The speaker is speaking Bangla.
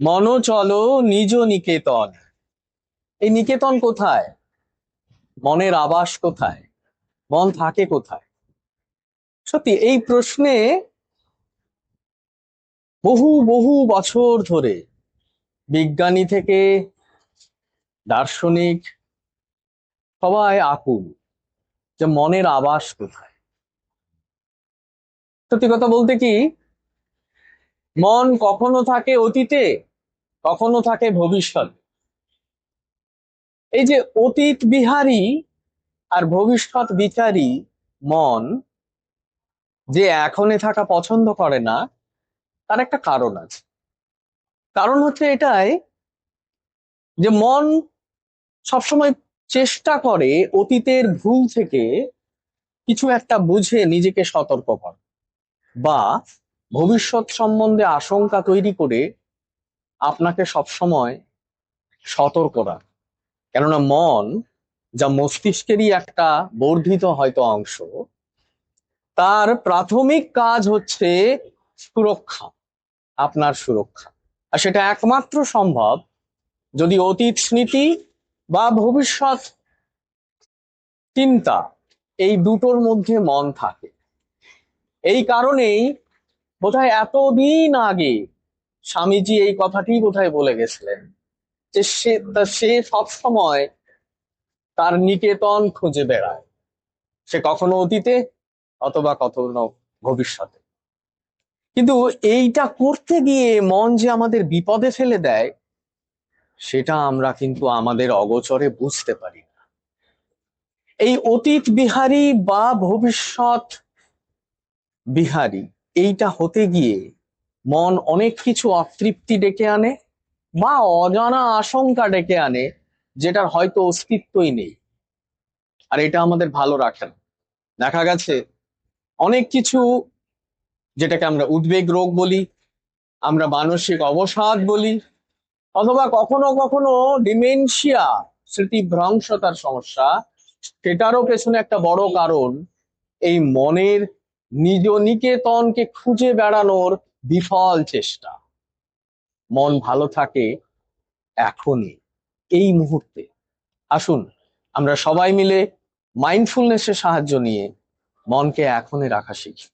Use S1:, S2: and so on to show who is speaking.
S1: মন চলো নিজ নিকেতন। এই নিকেতন কোথায়? মনের আবাস কোথায়? মন থাকে কোথায়? সত্যি, এই প্রশ্নে বহু বহু বছর ধরে বিজ্ঞানী থেকে, দার্শনিক, সবাই আকুল যে মনের আবাস কোথায়। সত্যি কথা বলতে কি, মন কখনো থাকে অতীতে কখনো থাকে ভবিষ্যৎ। এই যে অতীত বিহারী আর ভবিষ্যৎ বিচারী মন যে এখনে থাকা পছন্দ করে না, তার একটা কারণ আছে। কারণ হচ্ছে এটাই যে মন সবসময় চেষ্টা করে অতীতের ভুল থেকে কিছু একটা বুঝে নিজেকে সতর্ক করা বা ভবিষ্যৎ সম্বন্ধে আশঙ্কা তৈরি করে আপনাকে সবসময় সতর্ক রাখে। কেননা মন যা মস্তিষ্কেরই একটা বর্ধিত হয়তো অংশ, তার প্রাথমিক কাজ হচ্ছে সুরক্ষা, আপনার সুরক্ষা। আর সেটা একমাত্র সম্ভব যদি অতীত স্মৃতি বা ভবিষ্যৎ চিন্তা এই দুটোর মধ্যে মন থাকে। এই কারণেই বোধহয় এতদিন আগে স্বামীজি এই কথাটি বোধহয় বলে গেছিলেন যে সে সে সবসময় তার নিকেতন খুঁজে বেড়ায়। সে কখনো অতীতে অথবা কখনো ভবিষ্যতে। কিন্তু এইটা করতে গিয়ে মন যে আমাদের বিপদে ফেলে দেয়, সেটা আমরা কিন্তু আমাদের অগোচরে বুঝতে পারি না। এই অতীত বিহারী বা ভবিষ্যৎ বিহারী, এইটা হতে গিয়ে মন অনেক কিছু অতৃপ্তি ডেকে আনে বা অজানা আশঙ্কা ডেকে আনে যেটার হয়তো অস্তিত্বই নেই। আর এটা আমাদের ভালো রাখে না। দেখা গেছে অনেক কিছু যেটাকে আমরা উদ্বেগ রোগ বলি, আমরা মানসিক অবসাদ বলি, অথবা কখনো কখনো ডিমেনশিয়া স্মৃতিভ্রংশতার সমস্যা, সেটারও পেছনে একটা বড় কারণ এই মনের নিজ নিকেতনকে খুঁজে বেড়ানোর বিফল চেষ্টা। মন ভালো থাকে এখনই, এই মুহূর্তে। আসুন, আমরা সবাই মিলে মাইন্ডফুলনেসের সাহায্য নিয়ে মনকে এখনই রাখা শিখি।